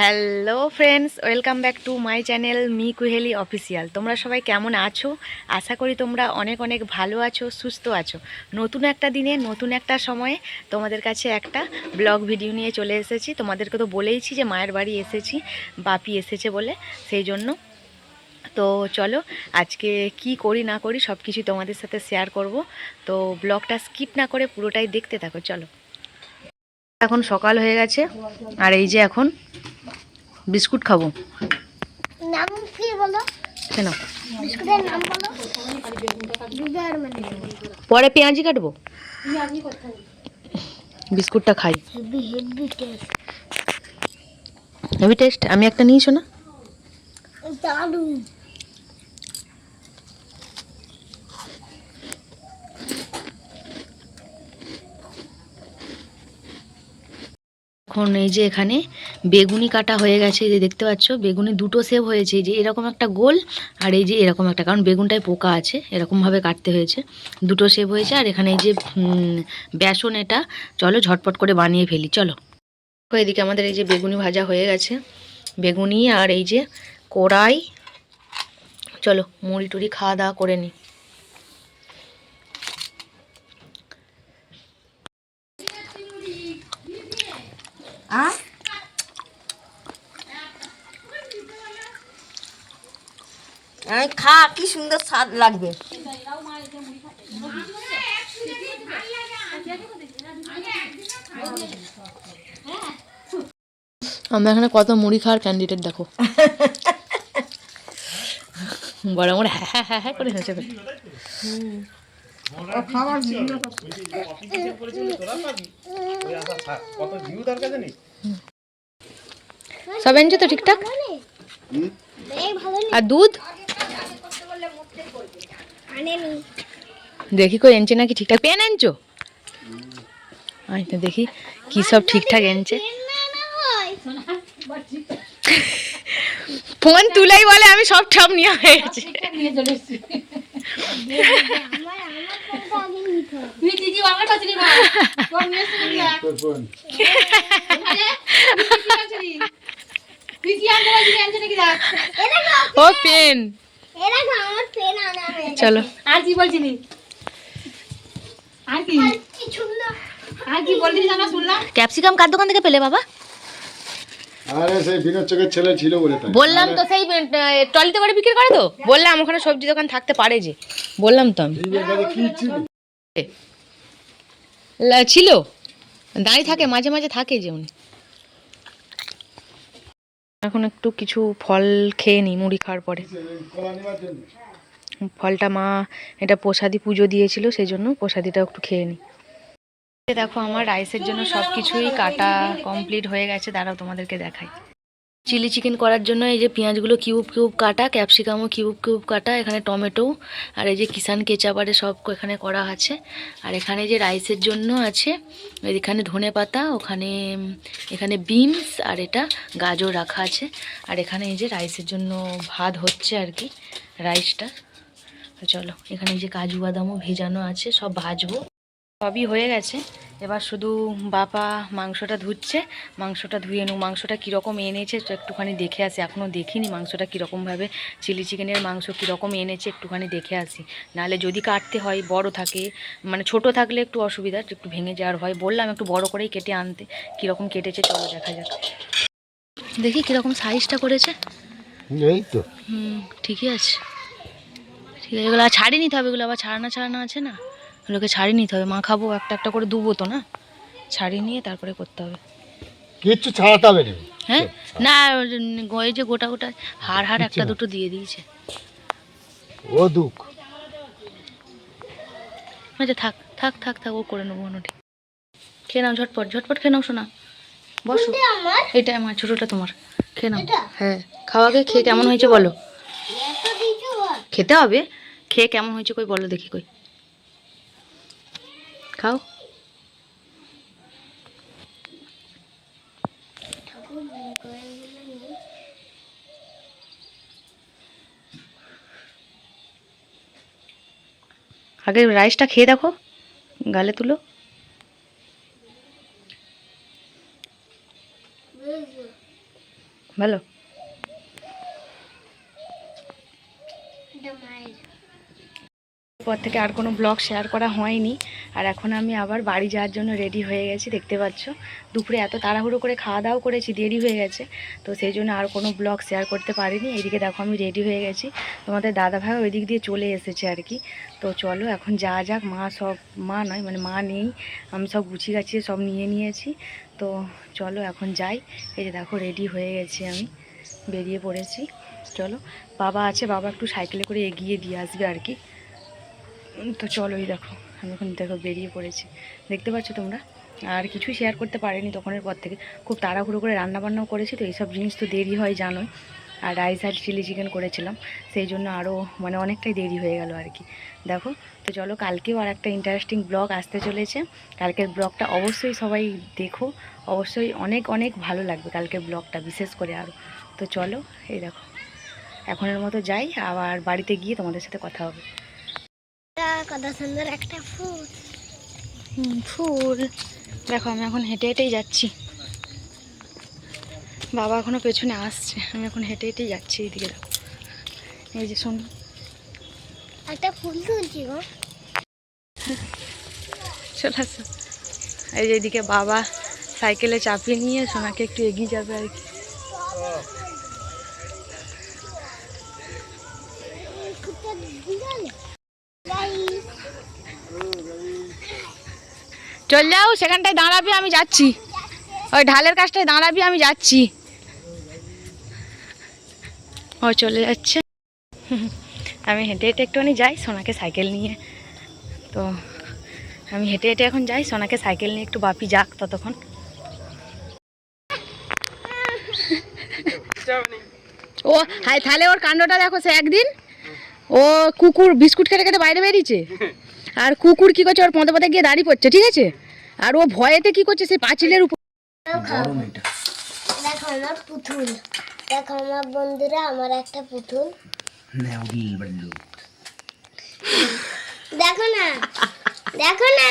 Hello friends welcome back to my channel me Kuheli official তোমরা সবাই কেমন আছো? আশা করি তোমরা অনেক অনেক ভালো আছো, সুস্থ আছো। নতুন একটা দিনে, নতুন একটা সময়ে তোমাদের কাছে একটা ব্লগ ভিডিও নিয়ে চলে এসেছি। তোমাদেরকে তো বলেইছি যে মায়ের বাড়ি এসেছি, বাপি এসেছে বলে, সেই জন্য। তো চলো, আজকে কি করি, না করি সব কিছু তোমাদের সাথে শেয়ার করব। তো ব্লগটা স্কিপ না করে পুরোটাই দেখতে থাকো, চলো। এখন সকাল হয়ে গেছে, আর এই যে এখন বিস্কুট খাব। নাম কি বলো? কেন? বিস্কুটের নাম বলো। মানে। পরে পেঁয়াজি কাটবো? বিস্কুটটা খাই। হেভি টেস্ট আমি একটা নিয়েছো না? দারুণ এখন এই যে এখানে বেগুনি কাটা হয়ে গেছে যে দেখতে পাচ্ছ? বেগুনি দুটো সেভ হয়েছে যে এরকম একটা গোল আর এই যে এরকম একটা, কারণ বেগুনটায় পোকা আছে, এরকমভাবে কাটতে হয়েছে। দুটো সেভ হয়েছে আর এখানে এই যে বেসন এটা, চলো ঝটপট করে বানিয়ে ফেলি, চলো। এদিকে আমাদের এই যে বেগুনি ভাজা হয়ে গেছে। বেগুনি আর এই যে কড়াই, চলো মুড়ি টুড়ি খাওয়া দাওয়া করে নিই আমি খা কি সুন্দর স্বাদ লাগবে। আমরা এখানে কত মুড়ি খাওয়ার ক্যান্ডিডেট দেখো। বড় বড় হ্যাঁ হ্যাঁ হ্যাঁ হ্যাঁ করে হেসে ফেলে। সব এনেছো তো ঠিকঠাক? আর দুধ? দেখি কই এনেছে নাকি ঠিকঠাক। পেন আনছো আচ্ছা দেখি কি সব ঠিকঠাক এনেছে। না না হয় ফোন তুলাই বলে আমি সব ঠাপ নিয়ে হয়ে গেছে আমার আমার ও পেন। আমার চলো। আর কি বলছিলি? আর কি? আর কি বললি জানা শুনলাম? ক্যাপসিকাম কার দোকান থেকে পেলে বাবা? আরে সেই বিনোদ চোখের ছেলে ছিল বলে তাই। বললাম তো সেই টলিতে করে বিক্রি করে তো? বললাম ওখানে সবজি দোকান থাকতে পারে যে। বললাম তো আমি। ছিল? দাঁড়িয়ে থাকে মাঝে মাঝে থাকে যে উনি। এখন একটু কিছু ফল খেয়ে নিই মুড়ি খাওয়ার পরে। ফলটা মা এটা প্রসাদি পুজো দিয়েছিল সেই জন্য প্রসাদিটা একটু খেয়ে নিই দেখো, আমার রাইসের জন্য সব কিছুই কাটা কমপ্লিট হয়ে গেছে, দাঁড়াও তোমাদেরকে দেখাই। চিলি চিকেন করার জন্য এই যে পেঁয়াজগুলো কিউব কিউব কাটা ক্যাপসিকামও কিউব কিউব কাটা, এখানে টমেটো আর এই যে কিষান কেচাপারে সব এখানে করা আছে। আর এখানে যে রাইসের জন্য আছে, এখানে ধনে পাতা, ওখানে এখানে বিনস আর এটা গাজর রাখা আছে। আর এখানে এই যে রাইসের জন্য ভাত হচ্ছে আর কি রাইসটা চলো, এখানে যে কাজু বাদামও ভেজানো আছে, সব ভাজবো। সবই হয়ে গেছে। এবার শুধু বাপা মাংসটা ধুচ্ছে। মাংসটা ধুয়ে নু মাংসটা কীরকম এনেছে তো একটুখানি দেখে আসি। এখনও দেখিনি মাংসটা কীরকমভাবে। চিলি চিকেনের মাংস কীরকম এনেছে একটুখানি দেখে আসি। নাহলে যদি কাটতে হয় বড় থাকে মানে ছোট থাকলে একটু অসুবিধা একটু ভেঙে যাওয়ার হয় বললাম একটু বড় করেই কেটে আনতে। কীরকম কেটেছে চলো দেখা যাক। দেখি কীরকম সাইজটা করেছে। এই তো। হুম ঠিকই আছে। ঠিক আছে এগুলো ছাড়িয়ে নিতে হবে এগুলো আবার ছাড়ানো ছাড়ানো আছে না? এগুলোকে ছাড়িয়ে নিতে হবে। মা খাব একটা একটা করে দুবো তো না? ছাড়িয়ে নিয়ে তারপরে করতে হবে। কিচ্ছু ছাড়াতে হবে না? হ্যাঁ? না ওই যে গোটা গোটা হাড় হাড় একটা দুটো দিয়ে দিয়েছে। ও দুঃখ। আচ্ছা থাক থাক থাক থাক ও করে নেব অন্যটি। খেয়ে নাও ঝটপট ঝটপট খেয়ে নাও শোনা বসো। এটা আমার? ছোটোটা তোমার। খেয়ে নাও। হ্যাঁ খাওয়াকে খেয়ে কেমন হয়েছে বলো। খেতে হবে। খেয়ে কেমন হয়েছে কই বলো দেখি কই। খাও। আগে রাইসটা খেয়ে দেখো গালে তুলো। ভালো এটা মায়ের পর থেকে আর কোনো ব্লগ শেয়ার করা হয়নি। আর এখন আমি আবার বাড়ি যাওয়ার জন্য রেডি হয়ে গেছি, দেখতে পাচ্ছ। দুপুরে এত তাড়াহুড়ো করে খাওয়া দাওয়া করেছি, দেরি হয়ে গেছে। তো সেই জন্য আর কোনো ব্লগ শেয়ার করতে পারিনি। এদিকে দেখো আমি রেডি হয়ে গেছি। তোমাদের দাদা ভাই ওই দিক দিয়ে চলে এসেছে আর কি। তো চলো এখন যা যাক। মা সব, মা নয় মানে মা নেই। আমি সব গুছিয়ে গাছিয়ে সব নিয়ে নিয়েছি। তো চলো এখন যাই। এই যে দেখো রেডি হয়ে গেছি আমি। বেরিয়ে পড়েছি। চলো, বাবা আছে, বাবা একটু সাইকেলে করে এগিয়ে দিয়ে আসবে আর কি। তো চলোই দেখো, আমি এখন দেখো বেরিয়ে পড়েছি। দেখতে পাচ্ছ তোমরা? আর কিছুই শেয়ার করতে পারিনি তখনের পর থেকে। খুব তাড়াহুড়ো করে রান্না বান্নাও করেছি তো, এইসব জিনিস তো দেরি হয়, জানোই। আর রাইস আর চিলি চিকেন করেছিলাম, সেই জন্য আরও মানে অনেকটাই দেরি হয়ে গেল আর কি। দেখো, তো চলো কালকেও আর একটা ইন্টারেস্টিং ব্লগ আসতে চলেছে। কালকের ব্লগটা অবশ্যই সবাই দেখো, অবশ্যই অনেক অনেক ভালো লাগবে কালকের ব্লগটা বিশেষ করে আরও তো চলো, এই দেখো। এখনের মতো যাই, আবার বাড়িতে গিয়ে তোমাদের সাথে কথা হবে। কত সুন্দর একটা ফুল। ফুল। দেখো আমি এখন হেঁটে হেঁটেই যাচ্ছি। বাবা এখনও পেছনে আসছে। আমি এখন হেঁটে হেঁটেই যাচ্ছি এইদিকে দেখো। এই যে শোন। একটা ফুল তুলছি গো। চলে আসো। এই যে এদিকে বাবা সাইকেলে চাপিয়ে নিয়ে সোনাকে একটু এগিয়ে যাবে আর কি। চল যাও, সেখানটায় দাঁড়াবি, আমি যাচ্ছি। ওই ঢালের কাছটায় দাঁড়াবি, আমি যাচ্ছি। ও চলে যাচ্ছে। আমি হেঁটে হেঁটে একটুখানি যাই, সোনাকে সাইকেল নিয়ে। তো আমি হেঁটে হেঁটে এখন যাই, সোনাকে সাইকেল নিয়ে একটু বাপি যাক ততক্ষণ। ও, হাই, তাহলে ওর কাণ্ডটা দেখো সে একদিন। ও কুকুর বিস্কুট খেতে খেতে বাইরে বেরিয়েছে? আর কুকুর কি করছে? ওর পদে পদে গিয়ে দাঁড়িয়ে পড়ছে ঠিক আছে? আর ও ভয়েতে কি করছে? সেই পাঁচিলের উপর দেখো আমার পুতুল। দেখো আমার বন্ধুরা আমার একটা পুতুল। দেখো না দেখো না।